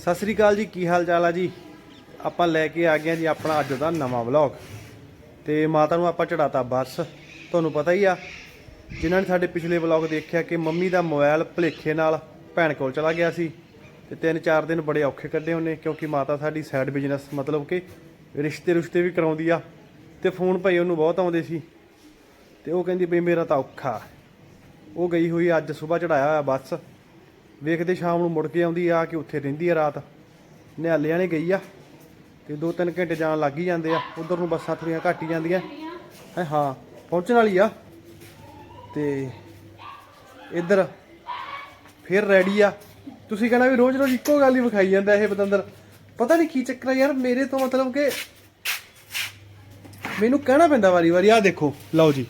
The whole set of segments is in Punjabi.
ਸਤਿ ਸ੍ਰੀ ਅਕਾਲ ਜੀ, ਕੀ ਹਾਲ ਚਾਲ ਆ ਜੀ? ਆਪਾਂ ਲੈ ਕੇ ਆ ਗਏ ਜੀ ਆਪਣਾ ਅੱਜ ਦਾ ਨਵਾਂ ਵਲੌਗ। ਤੇ ਮਾਤਾ ਨੂੰ ਆਪਾਂ ਚੜਾਤਾ ਬੱਸ। ਤੁਹਾਨੂੰ ਪਤਾ ਹੀ ਆ, ਜਿਨ੍ਹਾਂ ਨੇ ਸਾਡੇ ਪਿਛਲੇ ਵਲੌਗ ਦੇਖਿਆ ਕਿ ਮੰਮੀ ਦਾ ਮੋਬਾਈਲ ਭੁਲੇਖੇ ਨਾਲ ਭੈਣ ਕੋਲ ਚਲਾ ਗਿਆ ਸੀ। ਤੇ ਤਿੰਨ ਚਾਰ ਦਿਨ ਬੜੇ ਔਖੇ ਕੱਢੇ ਉਹਨੇ, ਕਿਉਂਕਿ ਮਾਤਾ ਸਾਡੀ ਸਾਈਡ ਬਿਜ਼ਨਸ ਮਤਲਬ ਕਿ ਰਿਸ਼ਤੇ ਰੁਸ਼ਤੇ ਵੀ ਕਰਾਉਂਦੀ ਆ। ਤੇ ਫੋਨ ਭਾਈ ਉਹਨੂੰ ਬਹੁਤ ਆਉਂਦੇ ਸੀ। ਤੇ ਉਹ ਕਹਿੰਦੀ ਬਈ ਮੇਰਾ ਤਾਂ ਔਖਾ। ਉਹ ਗਈ ਹੋਈ ਅੱਜ ਸਵੇਰ ਚੜਾਇਆ ਹੋਇਆ ਬੱਸ। ਵੇਖਦੇ ਸ਼ਾਮ ਨੂੰ ਮੁੜ ਕੇ ਆਉਂਦੀ ਆ ਕਿ ਉੱਥੇ ਰਹਿੰਦੀ ਆ ਰਾਤ। ਨਿਹਾਲੇ ਵਾਲੇ ਗਈ ਆ ਤੇ 2-3 ਘੰਟੇ ਜਾਣ ਲੱਗ ਹੀ ਜਾਂਦੇ ਆ। ਉਧਰ ਨੂੰ ਬੱਸਾਂ ਥੋੜੀਆਂ ਘੱਟ ਹੀ ਜਾਂਦੀਆਂ। ਹੈ, ਹਾਂ, ਪਹੁੰਚਣ ਵਾਲੀ ਆ। ਤੇ ਇੱਧਰ ਫਿਰ ਰੈਡੀ ਆ। ਤੁਸੀਂ ਕਹਿੰਦਾ ਵੀ ਰੋਜ਼-ਰੋਜ਼ ਇੱਕੋ ਗੱਲ ਹੀ ਵਿਖਾਈ ਜਾਂਦਾ ਇਹ ਬਤੰਦਰ। ਪਤਾ ਨਹੀਂ ਕੀ ਚੱਕਰ ਆ ਯਾਰ, ਮੇਰੇ ਤੋਂ ਮਤਲਬ ਕਿ ਮੈਨੂੰ ਕਹਿਣਾ ਪੈਂਦਾ ਵਾਰੀ-ਵਾਰੀ। ਆ ਦੇਖੋ, ਲਓ ਜੀ।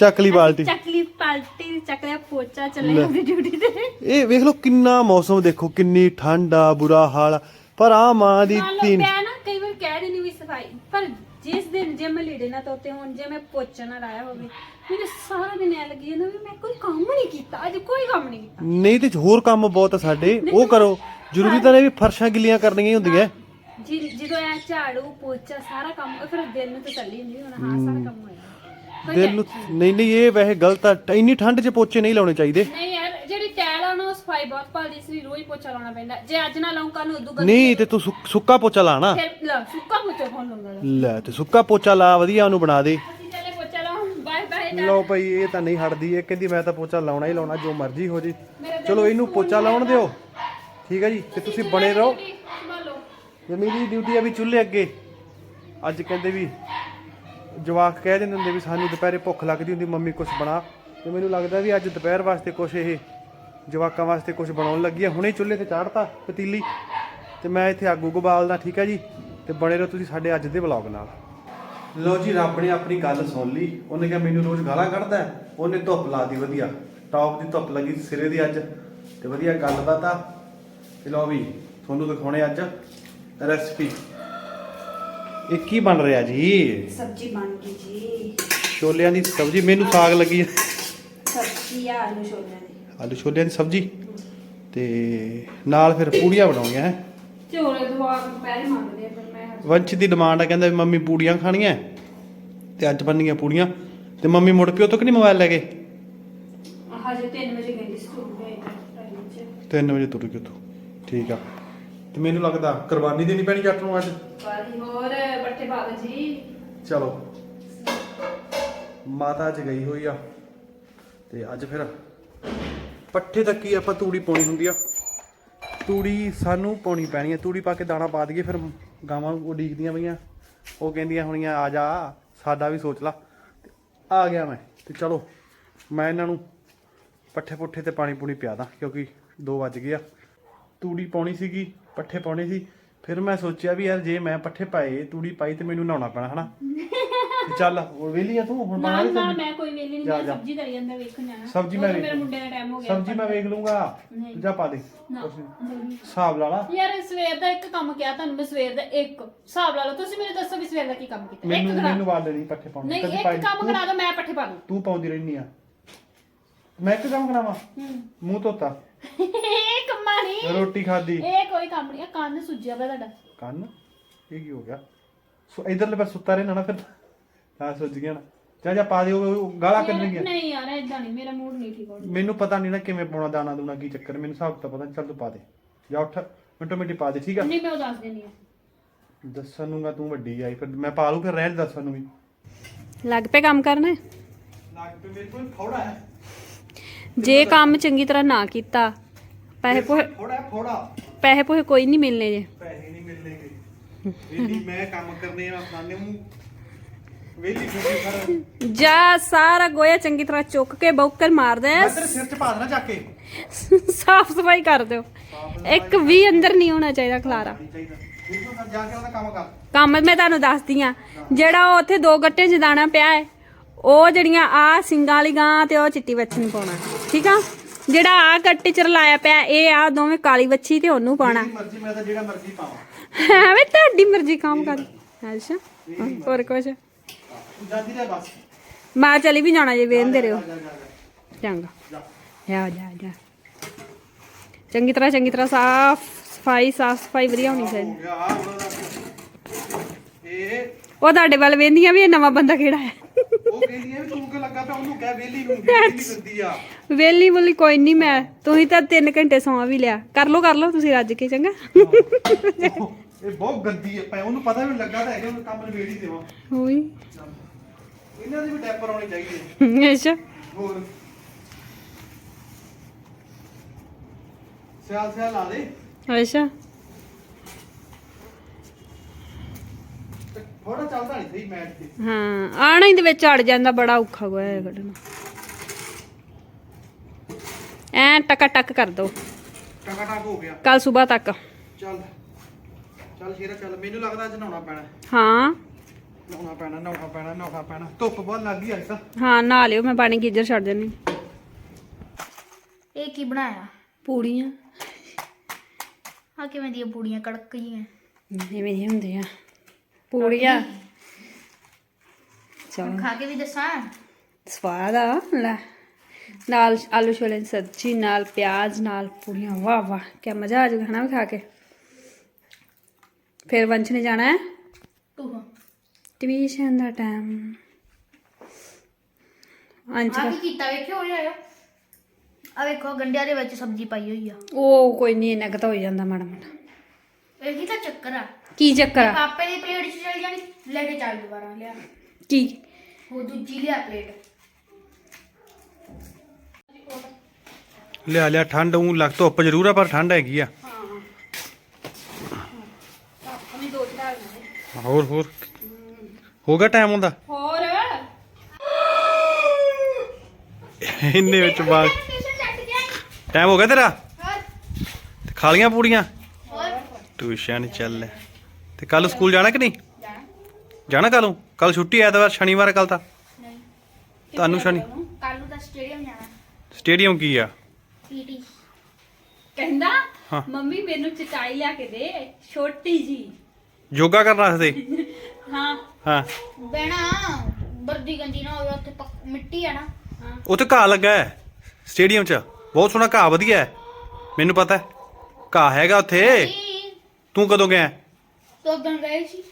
ਚੱਕ ਲਈ ਬਾਲਟੀ। ਚੱਕਲੀ ਪਾਲਟੀ ਚੱਕਲਿਆ ਪੋਚਾ ਚੱਲੇ ਆਪਣੀ ਡਿਊਟੀ ਤੇ। ਇਹ ਵੇਖ ਲਓ ਕਿੰਨਾ ਮੌਸਮ ਦੇਖੋ ਕਿੰਨੀ ਠੰਡ ਆ ਬੁਰਾ ਹਾਲ ਆ। ਪਰ ਆ ਮਾਂ ਦੀ ਮੰਨ ਲਓ ਤਿੰਨ ਮੈਂ ਨਾ ਕਈ ਵਾਰ ਕਹਿ ਦਿੰਦੀ ਵੀ ਸਫ਼ਾਈ ਪਰ ਜਿਸ ਦਿਨ ਜੇ ਮੈਂ ਲੀੜੇ ਨਾ ਤੋਤੇ ਹੋਣ ਜੇ ਮੈਂ ਪੋਚਾ ਨਾ ਲਾਇਆ ਹੋਵੇ ਮੈਨੂੰ ਸਾਰਾ ਦਿਨ ਐ ਲੱਗੀ ਜਾਂਦਾ ਵੀ ਮੈਂ ਕੋਈ ਕੰਮ ਨਹੀਂ ਕੀਤਾ ਅੱਜ ਕੋਈ ਕੰਮ ਨਹੀਂ ਕੀਤਾ। ਨਹੀਂ ਤੇ ਹੋਰ ਕੰਮ ਬਹੁਤ ਆ ਸਾਡੇ ਉਹ ਕਰੋ। ਜ਼ਰੂਰੀ ਤਾਂ ਨਹੀਂ ਵੀ ਫਰਸ਼ਾਂ ਗਿੱਲੀਆਂ ਕਰਨੀਆਂ ਹੀ ਹੁੰਦੀਆਂ। ਜੀ ਜਦੋਂ ਐ ਝਾੜੂ ਪੋਚਾ ਸਾਰਾ ਕੰਮ ਉਹ ਫਿਰ ਦਿਲ ਨੂੰ ਤਸੱਲੀ ਹੁੰਦੀ ਹੁਣ ਹਾਂ ਸਾਰਾ ਕੰਮ ਦਿਲ ਨੂੰ ਨਹੀਂ ਨਹੀਂ ਇਹ ਵੈਸੇ ਗਲਤ ਆ ਇੰਨੀ ਠੰਡ 'ਚ ਪੋਚੇ ਨਹੀਂ ਲਾਉਣੇ ਚਾਹੀਦੇ। ਨਹੀਂ ਯਾਰ ਜਿਹੜੀ ਟੈਲ ਆ ਨਾ ਉਹ ਸਫ਼ਾਈ ਬਹੁਤ ਭਾਲਦੀ ਇਸ ਲਈ ਰੋਜ਼ ਪੋਚਾ ਲਾਉਣਾ ਪੈਂਦਾ। ਜੇ ਅੱਜ ਨਾ ਲਾਉਂ ਕੱਲ ਨੂੰ ਉਦੋਂ ਗੰਦੀ ਨਹੀਂ ਤੇ ਤੂੰ ਸੁੱਕ- ਸੁੱਕਾ ਪੋਚਾ ਲਾਣਾ। ਫਿਰ ਲਾ ਸੁੱਕਾ ਪੋਚਾ ਕੌਣ ਲਾਉਂਦਾ ਗਾ? ਲੈ ਤੇ ਸੁੱਕਾ ਪੋਚਾ ਲਾ ਵਧੀਆ ਉਹਨੂੰ ਬਣਾ ਦੇ। ਅਸੀਂ ਚੱਲੇ ਪੋਚਾ ਲਾਉਂ ਬਾਏ ਬਾਏ ਲਓ ਭਾਈ ਇਹ ਤਾਂ ਨਹੀਂ ਹਟਦੀ ਇਹ ਕਹਿੰਦੀ ਮੈਂ ਤਾਂ ਪੋਚਾ ਲਾਉਣਾ ਹੀ ਲਾਉਣਾ ਜੋ ਮਰਜ਼ੀ ਹੋ ਜੇ। ਚਲੋ ਇਹਨੂੰ ਪੋਚਾ ਲਾਉਣ ਦਿਓ। ਠੀਕ ਹੈ ਜੀ ਤੇ ਤੁਸੀਂ ਬਣੇ ਰਹੋ। ਸੰਭਾਲੋ। ਮੇਰੀ ਡਿਊਟੀ ਆ ਵੀ ਚੁੱਲ੍ਹੇ ਅੱਗੇ। ਅੱਜ ਕਹਿੰਦੇ ਵੀ ਜਵਾਕ ਕਹਿ ਦਿੰਦੇ ਹੁੰਦੇ ਵੀ ਸਾਨੂੰ ਦੁਪਹਿਰੇ ਭੁੱਖ ਲੱਗਦੀ ਹੁੰਦੀ, ਮੰਮੀ ਕੁਝ ਬਣਾ। ਤੇ ਮੈਨੂੰ ਲੱਗਦਾ ਵੀ ਅੱਜ ਦੁਪਹਿਰ ਵਾਸਤੇ ਕੁਝ ਇਹ ਜਵਾਕਾਂ ਵਾਸਤੇ ਕੁਝ ਬਣਾਉਣ ਲੱਗੀ ਆ। ਹੁਣੇ ਚੁੱਲ੍ਹੇ ਤੇ ਚਾੜਤਾ ਪਤੀਲੀ। ਤੇ ਮੈਂ ਇੱਥੇ ਆਗੂ ਉੱਗ ਬਾਲਦਾ ਠੀਕ ਹੈ ਜੀ? ਤੇ ਬਣੇ ਰਹੋ ਤੁਸੀਂ ਸਾਡੇ ਅੱਜ ਦੇ ਵਲੌਗ ਨਾਲ। ਲੋ ਜੀ, ਰੱਬ ਨੇ ਆਪਣੀ ਗੱਲ ਸੁਣ ਲਈ। ਉਹਨੇ ਕਿਹਾ, ਮੈਨੂੰ ਰੋਜ਼ ਗਾਲਾਂ ਕੱਢਦਾ ਉਹਨੇ ਧੁੱਪ ਲਾਤੀ ਵਧੀਆ। ਟੌਪ ਦੀ ਧੁੱਪ ਲੱਗੀ ਸਿਰੇ ਦੀ ਅੱਜ। ਤੇ ਵਧੀਆ ਗੱਲਬਾਤ ਆ। ਤੇ ਲਓ ਵੀ, ਤੁਹਾਨੂੰ ਦਿਖਾਉਣੇ ਅੱਜ ਰੈਸਪੀ। ਇਹ ਕੀ ਬਣ ਰਿਹਾ ਜੀ? ਸਬਜੀ ਬਣ ਗਈ ਜੀ। ਛੋਲਿਆਂ ਦੀ ਸਬਜ਼ੀ ਮੈਨੂੰ ਸਾਗ ਲੱਗੀ। ਹੈ। ਸਬਜੀ ਆ ਆਲੂ ਛੋਲਿਆਂ ਦੀ। ਆਲੂ ਛੋਲਿਆਂ ਦੀ ਸਬਜ਼ੀ? ਤੇ ਨਾਲ ਫਿਰ ਪੂੜੀਆਂ ਬਣਾਉਣੀਆਂ ਹੈ? ਝੋਲੇ ਦਵਾ ਕੇ ਪੈਰੇ ਮੰਗਦੇ ਆ ਪਰ ਮੈਂ ਵੰਸ਼ ਦੀ ਡਿਮਾਂਡ ਆ ਕਹਿੰਦਾ ਵੀ ਮੰਮੀ ਪੂੜੀਆਂ ਖਾਣੀਆਂ ਤੇ ਅੱਜ ਬਣਨੀਆਂ ਪੂੜੀਆਂ। ਤੇ ਮੰਮੀ ਮੁੜ ਪਿਓ ਤੋਂ ਕਿ ਨਹੀਂ ਮੋਬਾਈਲ ਲੈ ਗਏ ਹਜੇ 3 ਵਜੇ ਗਈ ਸਕੂਲ ਗਏ ਟਾਈਮ ਚ। 3 ਵਜੇ ਤੁਰ ਗਏ ਤੂੰ। ਠੀਕ ਆ। ਤੇ ਮੈਨੂੰ ਲੱਗਦਾ ਕੁਰਬਾਨੀ ਦੇਣੀ ਪੈਣੀ ਜੱਟ ਨੂੰ ਅੱਜ। ਬਾਰੀ ਹੋਰ ਬੱਠੇ ਬਾਬਾ ਜੀ। ਚਲੋ। ਮਾਤਾ ਅੱਜ ਗਈ ਹੋਈ ਆ। ਤੇ ਅੱਜ ਫਿਰ ਪੱਠੇ ਤੱਕ ਹੀ ਆਪਾਂ ਤੂੜੀ ਪਾਉਣੀ ਹੁੰਦੀ ਆ। ਤੂੜੀ ਸਾਨੂੰ ਪਾਉਣੀ ਪੈਣੀ ਆ। ਤੂੜੀ ਪਾ ਕੇ ਦਾਣਾ ਪਾ ਦਈਏ ਫਿਰ ਗਾਵਾਂ ਉਡੀਕਦੀਆਂ ਪਈਆਂ। ਉਹ ਕਹਿੰਦੀਆਂ ਹੁਣੀਆਂ ਆ ਜਾ ਸਾਡਾ ਵੀ ਸੋਚ ਲਾ। ਤੇ ਆ ਗਿਆ ਮੈਂ। ਤੇ ਚਲੋ ਮੈਂ ਇਹਨਾਂ ਨੂੰ ਪੱਠੇ ਪੁੱਠੇ ਤੇ ਪਾਣੀ ਪੂਣੀ ਪਿਆ ਦਾਂ ਕਿਉਂਕਿ 2 ਵੱਜ ਗਏ ਆ। ਤੂੜੀ ਪਾਉਣੀ ਸੀਗੀ। ਪੱਠੇ ਪਾਉਣੇ ਸੀ। ਫਿਰ ਮੈਂ ਸੋਚਿਆ ਵੀ ਯਾਰ ਜੇ ਮੈਂ ਪੱਠੇ ਪਾਏ ਤੂੜੀ ਪਾਈ ਤੇ ਮੈਨੂੰ ਨਹਾਉਣਾ ਪੈਣਾ ਹਨਾ? ਤੇ ਚੱਲ ਉਹ ਵੇਲੀ ਆ ਤੂੰ? ਹੁਣ ਬਣਾ ਨਾ ਲਈ ਨਾ ਸਬਜ਼ੀ ਮੈਂ ਕੋਈ ਵੇਲੀ ਨਹੀਂ ਜਾ, ਮੈਂ ਜਾ। ਸਬਜੀ ਧਰੀ ਜਾਂਦਾ ਵੇਖਣ ਜਾਣਾ। ਸਬਜ਼ੀ ਉਹ ਮੈਂ ਵੇਖ ਮੇਰੇ। ਮੁੰਡੇ ਦਾ ਟਾਈਮ ਹੋ ਗਿਆ ਸਬਜ਼ੀ ਮੈਂ ਵੇਖ ਲੂੰਗਾ। ਨਹੀਂ। ਜਾ ਪਾ ਦੇ। ਨਾ ਕੁਛ ਨੀ। ਨਹੀਂ। ਹਿਸਾਬ ਲਾ ਲਾ। ਯਾਰ ਸਵੇਰ ਦਾ ਇੱਕ ਕੰਮ ਕਿਹਾ ਤੁਹਾਨੂੰ ਮੈਂ ਸਵੇਰ ਦਾ ਇੱਕ। ਹਿਸਾਬ ਲਾ ਲਓ ਤੁਸੀਂ ਮੈਨੂੰ ਦੱਸੋ ਵੀ ਸਵੇਰ ਦਾ ਕੀ ਕੰਮ ਕੀਤਾ। ਇੱਕ ਮੈਨੂੰ ਕਰਾ। ਮੈਨੂੰ ਵਾਲ ਦੇਣੀ ਪੱਠੇ ਪਾਉਣੇ ਨਹੀਂ ਇੱਕ ਪਾਈ ਕੰਮ ਤੂੰ- ਕਰਾ ਦਿਓ ਮੈਂ ਪੱਠੇ ਪਾ ਦੂੰ ਤੂੰ ਪਾਉਂਦੀ ਰਹਿਨੀ ਆ। ਮੈਂ ਇੱਕ ਕੰਮ ਕਰਾਵਾਂ? ਹੂੰ। ਮੂੰਹ ਧੋਤਾ। ਇਹ ਕੰਮਾਂ ਨਹੀਂ ਰੋਟੀ ਖਾਦੀ ਇਹ ਕੋਈ ਕੰਮ ਨਹੀਂ ਆ ਕੰਨ ਸੁੱਜਿਆ ਪਿਆ ਤੁਹਾਡਾ। ਕੰਨ? ਇਹ ਕੀ ਹੋ ਗਿਆ? ਸੋ ਇਧਰਲੇ ਪਾਸੇ ਸੁੱਤਾ ਰਹਿਣਾ ਨਾ ਫਿਰ। ਤਾਂ ਸੁੱਜ ਗਿਆ ਨਾ। ਜਾ ਜਾ ਪਾ ਦਿਓ ਗਾਲਾਂ ਯਾਰ, ਕੱਢਣਗੀਆਂ ਨਹੀਂ ਯਾਰ ਇਦਾਂ ਨਹੀਂ ਮੇਰਾ ਮੂਡ ਨਹੀਂ ਠੀਕ ਹੋਣਾ। ਮੈਨੂੰ ਪਤਾ ਨਹੀਂ ਨਾ ਕਿਵੇਂ ਪਾਉਣਾ ਦਾਣਾ ਦੂਣਾ ਕੀ ਚੱਕਰ ਮੈਨੂੰ ਹਿਸਾਬ ਤਾਂ ਪਤਾ ਚੱਲ ਤੂੰ ਪਾ ਦੇ। ਜਾ ਉੱਠ। ਮਿੰਟੋ ਮਿੰਟੀ ਪਾ ਦੇ ਠੀਕ ਆ? ਨਹੀਂ ਮੈਂ ਉਹ ਦੱਸ ਦੇਣੀ ਆ ਦੱਸਣ ਨੂੰਗਾ ਤੂੰ ਵੱਡੀ ਆਈ ਫਿਰ ਮੈਂ ਪਾ ਲੂ ਫਿਰ ਰਹਿਣ ਦੱਸਣ ਨੂੰ ਵੀ। ਲੱਗ ਪਏ ਕੰਮ ਕਰਨੇ? ਲੱਗ ਪੇ ਮੇਰੇ ਕੋਲ ਫੋੜਾ ਹੈ। ਜੇ ਕੰਮ ਚੰਗੀ ਤਰ੍ਹਾਂ ਨਾ ਕੀਤਾ ਪੈਸੇ ਪੋਹੇ ਹੈ ਫੋੜਾ। ਪੈਸੇ ਪੋਹੇ ਕੋਈ ਨਹੀਂ ਮਿਲਨੇ ਜੇ। ਪੈਸੇ ਨਹੀਂ ਮਿਲਣਗੇ ਵੇਲੀ ਮੈਂ ਕੰਮ ਕਰਨੇ ਆ ਖਾਣੇ ਨੂੰ ਵੇਲੀ ਛੋਟੀ ਕਰ ਜਾ ਸਾਰਾ ਗੋਇਆ ਚੰਗੀ ਤਰ੍ਹਾਂ ਚੁੱਕ ਕੇ ਬੌਕਰ ਮਾਰ ਦੇ। ਮੈਂ ਤੇਰੇ ਸਿਰ 'ਚ ਪਾ ਦੇਣਾ ਚੱਕ ਕੇ। ਸਾਫ਼ ਸਫ਼ਾਈ ਕਰ ਦਿਓ। ਇੱਕ ਵੀ ਅੰਦਰ ਨਹੀਂ ਹੋਣਾ ਚਾਹੀਦਾ ਖਲਾਰਾ। ਜਾ ਕੇ ਉਹਦਾ ਕੰਮ ਕਰ। ਕੰਮ ਮੈਂ ਤੁਹਾਨੂੰ ਦੱਸਦੀ ਆ ਜਿਹੜਾ ਉਹ ਉੱਥੇ ਦੋ ਗੱਟੇ ਚ ਦਾਣਾ ਪਿਆ ਹੈ ਉਹ ਜਿਹੜੀਆਂ ਆ ਸਿੰਗਾਂ ਵਾਲੀ ਗਾਂ ਤੇ ਉਹ ਚਿੱਟੀ ਵੱਛੀ ਨੂੰ ਪਾਉਣਾ। ਠੀਕ ਆ? ਜਿਹੜਾ ਆ ਗੱਟੇ ਚ ਰਲਾਇਆ ਪਿਆ ਇਹ ਆ ਦੋਵੇਂ ਕਾਲੀ ਵੱਛੀ ਤੇ ਉਹਨੂੰ ਪਾਉਣਾ। ਮੇਰੀ ਮਰਜ਼ੀ ਮੈਂ ਤਾਂ ਜਿਹੜਾ ਮਰਜ਼ੀ ਪਾਵਾਂ। ਐਵੇਂ ਤੁਹਾਡੀ ਮਰਜ਼ੀ ਕੰਮ ਕਰ। ਅੱਛਾ ਹੋਰ ਤੂੰ ਜਾਂਦੀ ਰਹਿ ਬਸ। ਮੈਂ ਚਲੀ ਵੀ ਜਾਣਾ ਜੇ ਵੇਂਦੇ ਜਾ ਚੰਗਾ। ਜਾ। ਜਾ ਜਾ ਚੰਗੀ ਤਰ੍ਹਾਂ ਚੰਗੀ ਤਰ੍ਹਾਂ ਸਾਫ਼ ਸਫ਼ਾਈ ਸਾਫ਼ ਸਫ਼ਾਈ ਵਧੀਆ ਹੋਣੀ ਚਾਹੀਦੀ। ਇਹ ਉਹ ਤੁਹਾਡੇ ਵੱਲ ਵੇਂਦੀਆਂ ਵੀ ਇਹ ਨਵਾਂ ਬੰਦਾ ਕਿਹੜਾ ਹੈ। ਕਹਿੰਦੀ ਹੈ ਵੀ ਤੂੰ ਕਿ ਲੱਗਾ ਪਿਆ? ਉਹਨੂੰ ਕਹਿ ਵੇਲੀ ਨੂੰ ਵੇਲੀ ਕਰਦੀ ਆ। ਵੇਲੀ ਬੋਲੀ ਕੋਈ ਨਹੀਂ ਮੈਂ। ਤੁਸੀਂ ਤਾਂ 3 ਘੰਟੇ ਸੌਂ ਵੀ ਲਿਆ। ਕਰ ਲੋ ਕਰ ਲੋ ਤੁਸੀਂ ਰੱਜ ਕੇ ਚੰਗਾ? ਇਹ ਬਹੁਤ ਗੰਦੀ ਹੈ ਪੈ ਉਹਨੂੰ ਪਤਾ ਵੀ ਲੱਗਾ ਤਾਂ ਹੈਗਾ ਉਹਨੂੰ ਕੰਮ ਨਵੇੜ ਹੀ ਦੇਵਾਂ ਹੋਈ ਇਹਨਾਂ ਦੀ ਵੀ ਡੈਪਰ ਆਉਣੀ ਚਾਹੀਦੀ ਹੈ। ਅੱਛਾ। ਹੋਰ? ਸਿਆਲ ਸਿਆਲ ਲਾ ਦੇ। ਅੱਛਾ। ਥੋੜਾ ਚੱਲਦਾ ਨਹੀਂ ਸਹੀ ਮੈਟ ਤੇ। ਹਾਂ ਆਣਾ ਹੀ ਦੇ ਵਿੱਚ ਅੜ ਜਾਂਦਾ ਬੜਾ ਔਖਾ ਹੋਇਆ ਹੈ ਕੱਢਣਾ। ਐ ਟਕਾ ਟਕ ਕਰ ਦੋ। ਟਕਾ ਟਕ ਹੋ ਗਿਆ। ਕੱਲ ਸਵੇਰ ਤੱਕ। ਚੱਲ ਚੱਲ ਸ਼ੇਰਾ ਚੱਲ ਮੈਨੂੰ ਲੱਗਦਾ ਅੱਜ ਨਹਾਉਣਾ ਪੈਣਾ। ਹਾਂ। ਨਹਾਉਣਾ ਪੈਣਾ ਨਹਾਉਣਾ ਪੈਣਾ ਨਹਾਉਣਾ ਪੈਣਾ। ਧੁੱਪ ਬਹੁਤ ਲੱਗ ਗਈ ਅੱਜ ਤਾਂ। ਹਾਂ ਨਹਾ ਲਿਓ ਮੈਂ ਪਾਣੀ ਗੀਜ਼ਰ ਛੱਡ ਦੇਣੀ ਇਹ ਕੀ ਬਣਾਇਆ? ਪੂੜੀਆਂ। ਆ ਕਿਵੇਂ ਦੀਆਂ ਪੂੜੀਆਂ ਕੜਕ ਜੀਆਂ ਐਵੇਂ ਦੀਆਂ ਹੁੰਦੇ ਆ ਪੂੜੀਆਂ। ਚਲ। ਖਾ ਕੇ ਵੀ ਦੱਸਾਂ? ਸਵਾਦ ਆ ਲੈ। ਨਾਲ ਆਲੂ ਛੋਲੇ ਦੀ ਸਬਜ਼ੀ ਨਾਲ ਪਿਆਜ਼ ਨਾਲ ਪੂੜੀਆਂ। ਵਾਹ ਵਾਹ ਕੀ ਮਜ਼ਾ ਆ ਖਾਣਾ ਵੀ ਖਾ ਕੇ। ਫਿਰ ਵੰਸ਼ ਨੇ ਜਾਣਾ ਹੈ? ਤੂੰ ਟਿਊਸ਼ਨ ਦਾ ਟਾਈਮ। ਆ ਅੰਚ ਕੀ ਕੀਤਾ ਵੇਖਿਓ ਹੋਇਆ ਆ ਆ ਵੇਖੋ ਗੰਡਿਆਂ ਦੇ ਵਿੱਚ ਸਬਜ਼ੀ ਪਾਈ ਹੋਈ ਆ। ਉਹ ਕੋਈ ਨਹੀਂ ਇੰਨਾ ਕੁ ਤਾਂ ਹੋ ਜਾਂਦਾ ਮਾੜਾ ਮਾੜਾ ਇਹ ਕੀ ਤਾਂ ਚੱਕਰ ਆ। ਕੀ ਚੱਕਰ ਆ? ਕਾਪੇ ਦੀ ਪਲੇਟ 'ਚ ਚਲ ਜਾਣੀ ਲੈ ਕੇ ਚੱਲ ਦੁਬਾਰਾ ਲਿਆ। ਕੀ? ਉਹ ਦੂਜੀ ਲਿਆ ਪਲੇਟ। ਲਿਆ ਲਿਆ ਠੰਡ ਉਹ ਲੱਗ ਧੁੱਪ ਜ਼ਰੂਰ ਆ ਪਰ ਠੰਡ ਹੈਗੀ ਆ। ਹੋਰ ਹੋਰ। ਹੋ ਗਿਆ ਟਾਈਮ ਹੁੰਦਾ ਹੋਰ? ਇੰਨੇ ਵਿੱਚ ਛੱਡ ਗਿਆ ਟਾਈਮ ਹੋ ਗਿਆ ਤੇਰਾ? ਹੋਰ? ਤੇ ਖਾ ਲੀਆਂ ਪੂੜੀਆਂ? ਹੋਰ? ਟਿਊਸ਼ਨ ਚੱਲ। ਤੇ ਕੱਲ ਸਕੂਲ ਜਾਣਾ ਕਿ ਨਹੀਂ? ਜਾਣਾ ਜਾਣਾ ਕੱਲੋਂ ਕੱਲ ਛੁੱਟੀ ਐਤਵਾਰ ਸ਼ਨੀਵਾਰ ਕੱਲ ਤਾਂ? ਨਹੀਂ। ਤੁਹਾਨੂੰ ਸ਼ਨੀ ਕੱਲ ਨੂੰ ਤਾਂ ਸਟੇਡੀਅਮ ਜਾਣਾ। ਸਟੇਡੀਅਮ ਕੀ ਆ? ਪੀਟੀ। ਕਹਿੰਦਾ ਹਾਂ। ਮੰਮੀ ਮੈਨੂੰ ਚਟਾਈ ਲਿਆ ਕੇ ਦੇ ਛੋਟੀ ਜੀ। ਯੋਗਾ ਕਰਨ ਵਾਸਤੇ? ਹਾਂ। ਹਾਂ। ਬਹਿਣਾ ਵਰਦੀ ਗੰਦੀ ਨਾ ਹੋਵੇ ਉੱਥੇ ਪੱਕ- ਮਿੱਟੀ ਆ ਨਾ। ਉੱਥੇ ਘਾਹ ਲੱਗਾ ਹੈ ਸਟੇਡੀਅਮ 'ਚ। ਬਹੁਤ ਸੋਹਣਾ ਘਾਹ ਵਧੀਆ ਹੈ। ਮੈਨੂੰ ਪਤਾ ਹੈ। ਘਾਹ ਹੈਗਾ ਉੱਥੇ। ਨਹੀਂ ਤੂੰ ਕਦੋਂ ਗਿਆ? ਤੋਂ ਦਿਨ ਗਏ ਸੀ।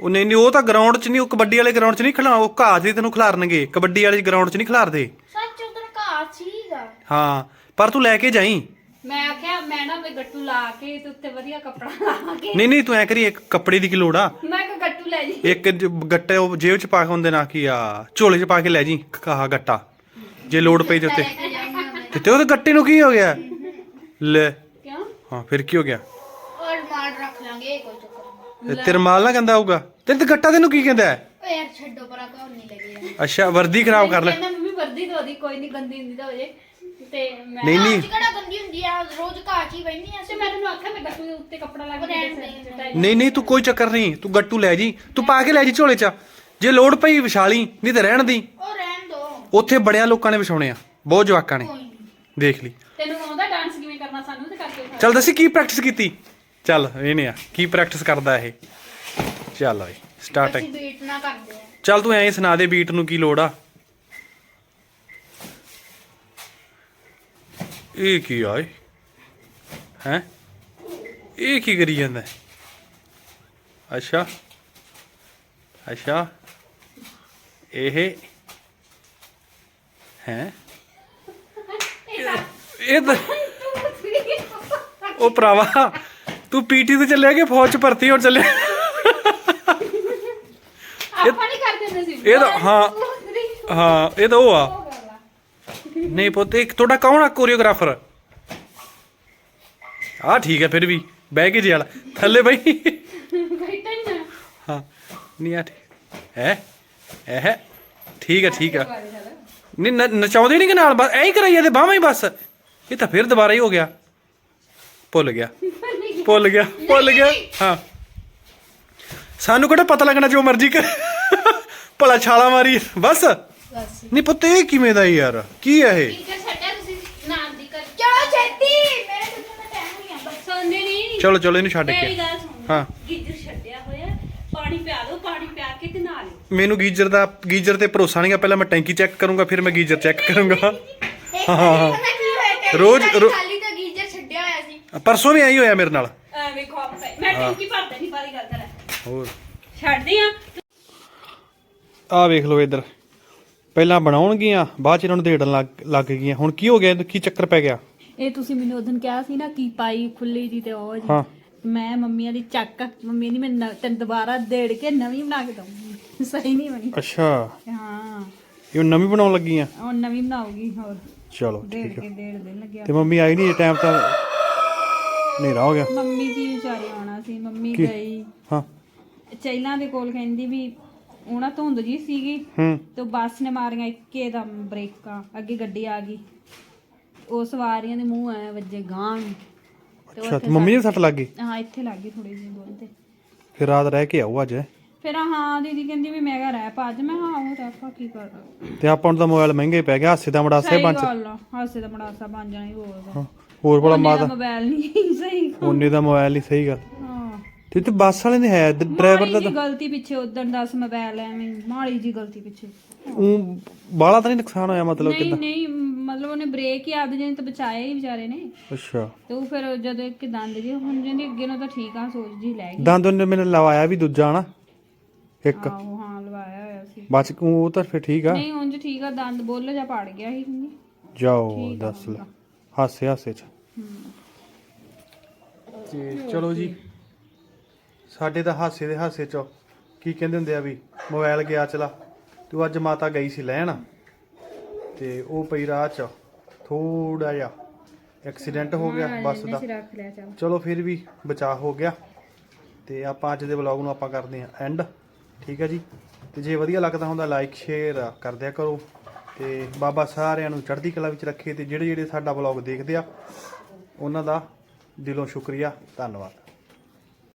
ਉਹ ਨਹੀਂ ਨਹੀਂ ਉਹ ਤਾਂ ਗਰਾਊਂਡ 'ਚ ਨਹੀਂ ਉਹ ਕਬੱਡੀ ਵਾਲੇ ਗਰਾਊਂਡ 'ਚ ਨਹੀਂ ਖਿਲਾ ਉਹ ਘਾਹ 'ਚ ਹੀ ਤੈਨੂੰ ਖਿਲਾਰਨਗੇ। ਕਬੱਡੀ ਵਾਲੇ ਗਰਾਊਂਡ 'ਚ ਨਹੀਂ ਖਿਲਾਰਦੇ। ਸੱਚ ਉਧਰ ਘਾਹ ਸੀਗਾ। ਹਾਂ ਪਰ ਤੂੰ ਲੈ ਕੇ ਜਾਈ। ਮੈਂ ਆਖਿਆ ਮੈਂ ਨਾ ਵੀ ਗੱਟੂ ਲਾ ਕੇ ਤੇ ਉੱਤੇ ਵਧੀਆ ਕੱਪੜਾ ਲਾ ਕੇ। ਨਹੀਂ ਨਹੀਂ ਤੂੰ ਐ ਕਰੀ ਇੱਕ ਕੱਪੜੇ ਦੀ ਕੀ ਲੋੜ ਆ? ਮੈਂ ਕਿਹਾ ਗੱਟੂ ਲੈ ਜੀ। ਇੱਕ ਜ- ਗੱਟੇ ਉਹ ਜੇਬ 'ਚ ਪਾ ਕੇ ਹੁੰਦੇ ਨਾ ਕੀ ਆ ਝੋਲੇ 'ਚ ਪਾ ਕੇ ਲੈ ਜੀ ਕਾਹ ਗੱਟਾ। ਜੇ ਲੋੜ ਪਈ ਤੇ ਉੱਤੇ। ਤੇ ਤੇ ਉਹਦੇ ਗੱਟੇ ਨੂੰ ਕੀ ਹੋ ਗਿਆ? ਲੈ। ਕਿਉਂ? ਹਾਂ ਫਿਰ ਕੀ ਹੋ ਗਿਆ? ਔਰ ਮਾਰ ਰੱਖ ਲਾਂਗੇ ਕੋਈ ਤੇਰਾ ਮਾਲ ਨਾ ਕਹਿੰਦਾ ਹੋਊਗਾ? ਤੇ ਤੇ ਗੱਟਾ ਤੈਨੂੰ ਕੀ ਕਹਿੰਦਾ ਹੈ? ਓ ਯਾਰ ਛੱਡੋ ਪਰਾਂ ਘਰ ਨਹੀਂ ਲੱਗੇ ਅੱਛਾ ਵਰਦੀ ਖਰਾਬ ਕਰ ਲੈ। ਕਹਿੰਦਾ ਮੰਮੀ ਵਰਦੀ ਧੋ ਦੀ ਕੋਈ ਨਹੀਂ ਗੰਦੀ ਹੁੰਦੀ ਤਾਂ ਹੋ ਜੇ। ਤੇ ਮੈਂ ਨਹੀਂ ਨਹੀਂ। ਅੱਜ ਕਿਹੜਾ ਗੰਦੀ ਹੁੰਦੀ ਆ? ਰੋਜ਼ ਘਾਹ 'ਚ ਹੀ ਬੈਠੀ ਆ। ਤੇ ਮੈਂ ਤੈਨੂੰ ਆਖਿਆ ਮੈਂ ਗੱਟੂ ਦੇ ਉੱਤੇ ਕੱਪੜਾ ਲਾ ਕੇ ਦੇ ਨਹੀਂ ਨਹੀਂ ਤੂੰ ਕੋਈ ਚੱਕਰ ਨਹੀਂ। ਤੂੰ ਗੱਟੂ ਲੈ ਜੀ। ਤੂੰ ਪਾ ਕੇ ਲੈ ਜੀ ਝੋਲੇ 'ਚ। ਜੇ ਲੋੜ ਪਈ ਵਿਛਾਲੀ ਨਹੀਂ ਤੇ ਰਹਿਣ ਦੀ। ਉਹ ਰਹਿਣ ਦੋ। ਉੱਥੇ ਬੜਿਆਂ ਲੋਕਾਂ ਨੇ ਵਿਛਾਉਣੇ ਆ। ਬਹੁਤ ਜਵਾਕਾਂ ਨੇ। ਦੇਖ ਲਈ। ਤੈਨੂੰ ਆਉਂਦਾ ਡਾਂਸ ਕਿਵੇਂ ਕਰਨਾ ਸਾਨੂੰ ਤੇ ਕਰਕੇ। ਚੱਲ ਦੱਸੀ ਕੀ ਪ੍ਰੈਕਟਿਸ ਕੀਤੀ? ਚੱਲ ਇਹਨੇ ਆ ਕੀ ਪ੍ਰੈਕਟਿਸ ਕਰਦਾ ਇਹ? ਚੱਲ ਓਏ ਸਟਾਰਟ ਅਸੀਂ ਬੀਟ ਨਾ ਕਰਦੇ ਆ ਚੱਲ ਤੂੰ ਐਂ ਸੁਣਾ ਦੇ ਬੀਟ ਨੂੰ ਕੀ ਲੋੜ ਆ। ਇਹ ਕੀ ਆਏ ਹੈ? ਇਹ ਕੀ ਕਰੀ ਜਾਂਦਾ? ਅੱਛਾ। ਅੱਛਾ। ਇਹ? ਹੈ? ਇਹ ਉਹ ਭਰਾਵਾ ਤੂੰ ਪੀਟੀ ਤੇ ਚੱਲਿਆ ਕਿ ਫੌਜ ਚ ਭਰਤੀ ਹੋਣ ਚੱਲਿਆ? ਆਪਾਂ ਨਹੀਂ ਕਰਦੇ ਹੁੰਦੇ ਸੀ। ਇਹ ਤਾਂ ਹਾਂ ਹਾਂ ਇਹ ਤਾਂ ਉਹ ਆ। ਨਹੀਂ ਪੁੱਤ ਇੱਕ ਤੁਹਾਡਾ ਕੌਣ ਆ ਕੋਰੀਓਗ੍ਰਾਫਰ ਆ ਠੀਕ ਹੈ ਫਿਰ ਵੀ। ਬਹਿ ਕੇ ਜੀ ਵਾਲਾ ਥੱਲੇ ਬਈ। ਬੈਠਾ ਹੀ ਨਾ ਹਾਂ ਨਹੀਂ ਆ ਹੈ? ਇਹ ਠੀਕ ਹੈ ਠੀਕ ਹੈ ਨਹੀਂ ਨਚਾਉਂਦੇ ਨਹੀਂ ਕਿ ਨਾਲ? ਬਸ ਐਂ ਹੀ ਕਰਾਈ ਜਾਂਦੇ ਬਾਹਾਂ ਹੀ ਬਸ। ਇਹ ਤਾਂ ਫਿਰ ਦੁਬਾਰਾ ਹੀ ਹੋ ਗਿਆ। ਭੁੱਲ ਗਿਆ। ਭੁੱਲ ਗਿਆ ਭੁੱਲ ਗਿਆ। ਹਾਂ। ਸਾਨੂੰ ਕਿਹੜਾ ਪਤਾ ਲੱਗਣਾ ਜੋ ਮਰਜ਼ੀ ਕਰ। ਭਲਾ ਛਾਲਾ ਮਾਰੀ ਬਸ। ਬਸ। ਨਹੀਂ ਪੁੱਤ ਇਹ ਕਿਵੇਂ ਦਾ ਯਾਰ? ਕੀ ਹੈ ਇਹ? ਟੀਚਰ ਛੱਡਿਆ ਤੁਸੀਂ ਨਾਮ ਦੀ ਕਰ ਚਲੋ ਛੇਤੀ ਮੇਰੇ ਟਿਊਸ਼ਨ ਦਾ ਟਾਈਮ ਨਹੀਂ ਆ। ਸੁਣਦੇ ਨਹੀਂ ਚਲੋ ਚਲੋ ਇਹਨੂੰ ਛੱਡ ਕੇ। ਹਾਂ। ਗਿੱਜਰ ਛੱਡਿਆ ਹੋਇਆ। ਪਾਣੀ ਪਿਆ ਦਿਓ ਪਾਣੀ ਪਿਆ ਕੇ ਤੇ ਨਹਾ ਲਿਓ। ਮੈਨੂੰ ਗੀਜ਼ਰ ਦਾ ਗੀਜ਼ਰ ਤੇ ਭਰੋਸਾ ਨਹੀਂਗਾ ਪਹਿਲਾਂ ਮੈਂ ਟੈਂਕੀ ਚੈੱਕ ਕਰੂੰਗਾ ਫਿਰ ਮੈਂ ਗੀਜ਼ਰ ਚੈੱਕ ਕਰੂੰਗਾ। ਹਾਂ ਰੋਜ਼- ਰੋ- ਖਾਲੀ ਤਾਂ ਗੀਜ਼ਰ ਛੱਡਿਆ ਹੋਇਆ ਸੀ ਪਰਸੋਂ ਵੀ ਆਈ ਹੋਇਆ ਮੇਰੇ ਨਾਲ। ਮੈਂ ਟੈਂਕੀ ਭਰਦੇ ਨਹੀਂ ਪਾਰੀ ਗੱਲ ਕਰ। ਹੋਰ। ਛੱਡਦੀ ਆ। ਆਹ ਵੇਖ ਲਓ ਇੱਧਰ। ਪਹਿਲਾਂ ਬਣਾਉਣਗੀਆਂ ਬਾਅਦ ਚ ਇਹਨਾਂ ਨੂੰ ਦੇੜਨ ਲੱਗ ਲੱਗ ਗਈਆਂ। ਹੁਣ ਕੀ ਹੋ ਗਿਆ? ਕੀ ਚੱਕਰ ਪੈ ਗਿਆ? ਇਹ ਤੁਸੀਂ ਮੈਨੂੰ ਉਦੋਂ ਕਿਹਾ ਸੀ ਨਾ ਕੀ ਪਾਈ ਖੁੱਲੀ ਜੀ ਤੇ ਉਹ ਜੀ। ਹਾਂ। ਮੈਂ ਮੰਮੀ ਦੀ ਚੱਕ ਮੰਮੀ ਦੀ ਮੈਂ ਨ- ਤੈਨੂੰ ਦੁਬਾਰਾ ਦੇੜ ਕੇ ਨਵੀਂ ਬਣਾ ਕੇ ਦਊਂਗੀ। ਸਹੀ ਨਹੀਂ ਬਣੀ। ਅੱਛਾ। ਹਾਂ। ਇਹ ਨਵੀਂ ਬਣਾਉਣ ਲੱਗੀਆਂ? ਉਹ ਨਵੀਂ ਬਣਾਉਗੀ ਹੋਰ। ਚਲੋ ਦੇੜ ਠੀਕ ਕੇ ਆ ਦੇੜ ਦੇਣ ਲੱਗਿਆ। ਤੇ ਮੰਮੀ ਆਈ ਨਹੀਂ ਟਾਈਮ ਤਾਂ। ਹਨੇਰਾ ਹੋ ਗਿਆ। ਮੰਮੀ ਜੀ ਵਿਚਾਰੀ ਆਉਣਾ ਸੀ ਮੰਮੀ ਕੀ? ਗਈ। ਹਾਂ। ਚੈਲਾਂ ਦੇ ਕੋਲ ਕਹਿੰਦੀ ਵੀ ਉਹਨਾਂ ਧੁੰਦ ਜੀ ਸੀਗੀ ਹੂੰ। ਤੇ ਬੱਸ ਨੇ ਮਾਰੀਆਂ ਇੱਕੇ ਦਮ ਬ੍ਰੇਕਾਂ ਅੱਗੇ ਗੱਡੀ ਆ ਗਈ। ਉਹ ਸਵਾਰੀਆਂ ਦੇ ਮੂੰਹ ਐ ਵੱਜੇ ਗਾਂ ਨੂੰ। ਤੇ ਅੱਛਾ ਉੱਥੇ ਮੰਮੀ ਦੇ ਸੱਟ ਲੱਗ ਗਈ? ਹਾਂ ਇੱਥੇ ਲੱਗ ਗਈ ਥੋੜੀ ਜਿਹੀ ਬੋਲ ਤੇ। ਫਿਰ ਰਾਤ ਰਹਿ ਕੇ ਆਊ ਅੱਜ। ਫਿਰ ਹਾਂ ਦੀਦੀ ਕਹਿੰਦੀ ਵੀ ਮੈਂ ਘਰ ਰਹਿ ਪਾ ਅੱਜ। ਮੈਂ ਹਾਂ ਉਹ ਰਹਿ ਪਾ ਕੀ ਕਰਨਾ ਤੇ ਆਪਾਂ ਨੂੰ ਤਾਂ ਮੋਬਾਈਲ ਮਹਿੰਗੇ ਪੈ ਗਿਆ ਹਾਸੇ ਦਾ ਮੜਾਸੇ ਸਹੀ ਬਣ ਚ ਗੱਲ ਆ ਹਾਸੇ ਦਾ ਮੜਾਸਾ ਬਣ ਜਾਣਾ ਹੀ ਹੋਰ ਹਾਂ, ਹੋਰ ਬੜਾ ਮਾਤਾ। ਮੋਬਾਈਲ ਨਹੀਂ ਸਹੀ ਉਹਨੇ ਦਾ ਮੋਬਾਈਲ ਨਹੀਂ ਸਹੀ ਗੱਲ। ਹਾਂ। ਤੇ ਤੇ ਬੱਸ ਵਾਲੇ ਨੇ ਹੈ ਡਰਾਈਵਰ ਦਾ ਗਲਤੀ ਪਿੱਛੇ ਉਦੋਂ ਦੱਸ ਮੋਬਾਈਲ ਐਵੇਂ ਮਾੜੀ ਜੀ ਗਲਤੀ ਪਿੱਛੇ। ਉਹ ਬਾਲਾ ਤਾਂ ਨਹੀਂ ਨੁਕਸਾਨ ਹੋਇਆ ਮਤਲਬ ਨਹੀਂ ਕਿਦਾਂ? ਨਹੀਂ ਮਤਲਬ ਉਹਨੇ ਬ੍ਰੇਕ ਹੀ ਆਪਦੇ ਜਿਹਨੇ ਤਾਂ ਬਚਾਇਆ ਹੀ ਵਿਚਾਰੇ ਨੇ। ਅੱਛਾ। ਤੇ ਉਹ ਫਿਰ ਜਦੋਂ ਇੱਕ ਦੰਦ ਜੀ ਹੁਣ ਜਾਂਦੀ ਅੱਗੇ ਨੂੰ ਤਾਂ ਠੀਕ ਆ ਸੋਚ ਜੀ ਲੈ ਗਈ। ਦੰਦ ਉਹਨੇ ਮੈਨੂੰ ਲਵਾਇਆ ਵੀ ਦੂਜਾ ਨਾ ਇੱਕ। ਆਹੋ ਹਾਂ ਲਵਾਇਆ ਹੋਇਆ ਸੀ। ਬਚ ਉਹ ਤਾਂ ਫਿਰ ਠੀਕ ਆ। ਨਹੀਂ ਉਂਝ ਠੀਕ ਆ ਦੰਦ ਬੁੱਲ ਜਾਂ ਪੜ ਗਿਆ ਸੀ। ਜਾਓ ਦੱਸ ਲੈ। ਹਾਸੇ ਹਾਸੇ ਚ। ਤੇ ਚਲੋ ਜੀ। ਸਾਡੇ ਤਾਂ ਹਾਸੇ ਦੇ ਹਾਸੇ ਚ। ਕੀ ਕਹਿੰਦੇ ਹੁੰਦੇ ਆ ਵੀ ਮੋਬਾਈਲ ਗਿਆ ਚਲਾ। ਤੂੰ ਅੱਜ ਮਾਤਾ ਗਈ ਸੀ ਲੈਣ। ਤੇ ਉਹ ਪਈ ਰਾਹ ਚ। ਥੋੜਾ ਜਿਹਾ ਐਕਸੀਡੈਂਟ ਹੋ ਗਿਆ ਬੱਸ ਦਾ। ਚੱਲ। ਫਿਰ ਵੀ ਬਚਾਅ ਹੋ ਗਿਆ। ਤੇ ਆਪਾਂ ਅੱਜ ਦੇ ਵਲੌਗ ਨੂੰ ਆਪਾਂ ਕਰਦੇ ਹਾਂ ਐਂਡ ਠੀਕ ਹੈ ਜੀ। ਤੇ ਜੇ ਵਧੀਆ ਲੱਗਦਾ ਹੁੰਦਾ ਲਾਈਕ ਸ਼ੇਅਰ ਕਰ ਦਿਆ ਕਰੋ। ਤੇ ਬਾਬਾ ਸਾਰਿਆਂ ਨੂੰ ਚੜ੍ਹਦੀ ਕਲਾ ਵਿੱਚ ਰੱਖੇ ਤੇ ਜਿਹੜੇ ਜਿਹੜੇ ਸਾਡਾ ਵਲੌਗ ਦੇਖਦੇ ਆ, ਉਹਨਾਂ ਦਾ ਦਿਲੋਂ ਸ਼ੁਕਰੀਆ, ਧੰਨਵਾਦ।